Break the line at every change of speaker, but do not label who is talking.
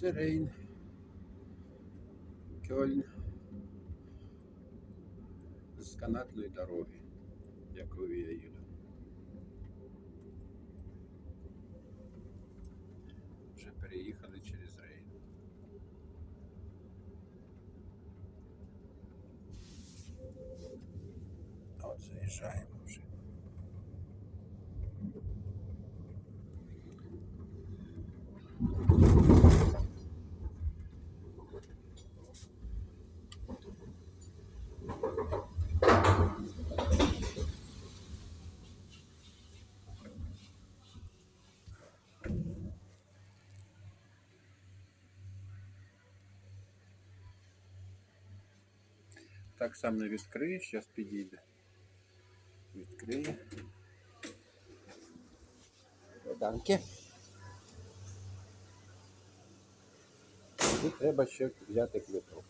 Це Рейн. Кьольн. З канатної дороги, якою я їду. Вже переїхали через Рейн. От заїжджаємо вже. Так сам не зараз підійде. Відкриє. Данки. І треба ще взяти квиток.